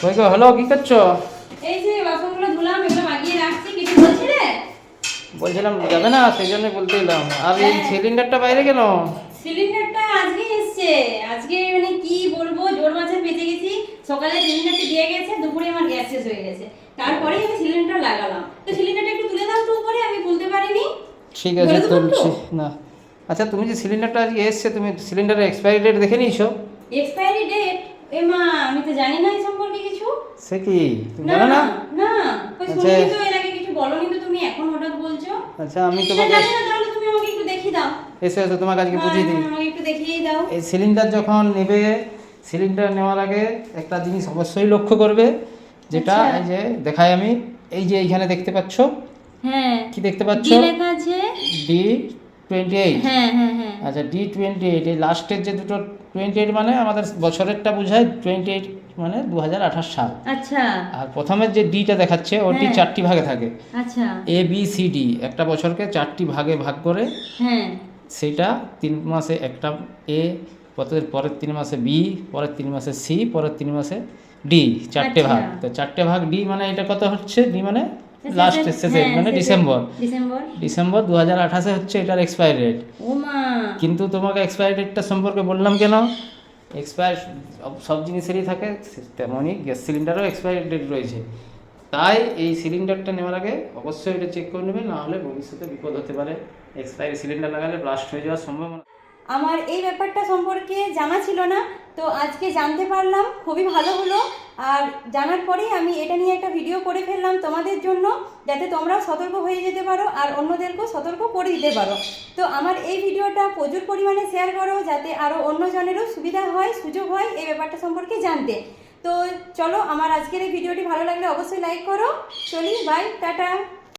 কই গো হ্যালো কি করছ? এই যে বাসনগুলো ধুলাম এগুলো মাগিয়ে রাখছি কিছু বলছিলে বলছিলাম যাবে না সেই জন্য বলতে এলাম। আর এই সিলিন্ডারটা বাইরে কেন? সিলিন্ডারটা আজকে এসছে। আজকে মানে কি বলব জোর মাঝে বেঁচে গেছি। সকালে সিলিন্ডারটা দিয়ে গেছে দুপুরে আমার গ্যাস শেষ হয়ে গেছে। তারপরেই আমি সিলিন্ডার লাগালাম। তো সিলিন্ডারটা একটু তুলে দাও তো উপরে আমি তুলতে পারিনি। ঠিক আছে তুলছি। না। আচ্ছা তুমি যে সিলিন্ডারটা আজকে এসছে তুমি সিলিন্ডারের এক্সপায়ারি ডেট দেখে নিয়েছো? এক্সপায়ারি ডেট এ মা আমি তো জানি না কিছু সে কি? তুমি জানো না? না ওই আচ্ছা। তো এর আগে কিছু বলনি তো তুমি এখন হঠাৎ বলছো। আচ্ছা আমি তোমাকে জানি না তাহলে তুমি আমাকে একটু দেখিয়ে দাও। এসে এসে তোমাকে আজকে বুঝিয়ে দিই। হ্যাঁ, আমাকে একটু দেখিয়ে দাও। এই সিলিন্ডার যখন নেবে সিলিন্ডার নেওয়ার আগে একটা জিনিস অবশ্যই লক্ষ্য করবে যেটা আচ্ছা। এই যে দেখাই আমি এই যে এইখানে দেখতে পাচ্ছ? হ্যাঁ। কি দেখতে পাচ্ছ? লেখা আছে। D twenty eight. হ্যাঁ হ্যাঁ হ্যাঁ। আচ্ছা ডি টোয়েন্টি এইট এই লাস্টের যে দুটো টোয়েন্টি এইট মানে আমাদের বছরেরটা বোঝায় টোয়েন্টি এইট মানে দু হাজার আঠাশ সাল। আচ্ছা। আর প্রথমের যে ডিটা দেখাচ্ছে ওটি হ্যাঁ। চারটি ভাগে থাকে। আচ্ছা। এ বি সি ডি একটা বছরকে চারটি ভাগে ভাগ করে হ্যাঁ। সেটা তিন মাসে একটা এ পরের পরের তিন মাসে বি পরের তিন মাসে সি পরের তিন মাসে ডি চারটে আচ্ছা। ভাগ। তো চারটে ভাগ ডি মানে এটা কত হচ্ছে? ডি মানে শেষে- লাস্ট শেষে হ্যাঁ, মানে ডিসেম্বর ডিসেম্বর ডিসেম্বর দু হাজার আঠাশে হচ্ছে এটার এক্সপায়ারি ডেট কিন্তু তোমাকে এক্সপায়ারি ডেটটা সম্পর্কে বললাম কেন? এক্সপায়ার সব জিনিসেরই থাকে, তেমনই গ্যাস সিলিন্ডারও এক্সপায়ারি ডেট রয়েছে। তাই এই সিলিন্ডারটা নেওয়ার আগে অবশ্যই এটা চেক করে নেবে নাহলে ভবিষ্যতে বিপদ হতে পারে। এক্সপায়ারি সিলিন্ডার লাগালে ব্লাস্ট হয়ে যাওয়ার সম্ভাবনা আমার এই ব্যাপারটা সম্পর্কে জানা ছিল না, তো আজকে জানতে পারলাম, খুবই ভালো হলো। আর জানার পরেই আমি এটা নিয়ে একটা ভিডিও করে ফেললাম তোমাদের জন্য, যাতে তোমরাও সতর্ক হয়ে যেতে পারো আর অন্যদেরকেও সতর্ক করে দিতে পারো। তো আমার এই ভিডিওটা প্রচুর পরিমাণে শেয়ার করো, যাতে আরও অন্যজনেরও সুবিধা হয়, সুযোগ হয় এই ব্যাপারটা সম্পর্কে জানতে। তো চলো, আমার আজকের এই ভিডিওটি ভালো লাগলে অবশ্যই লাইক করো। চলি বাই টাটা।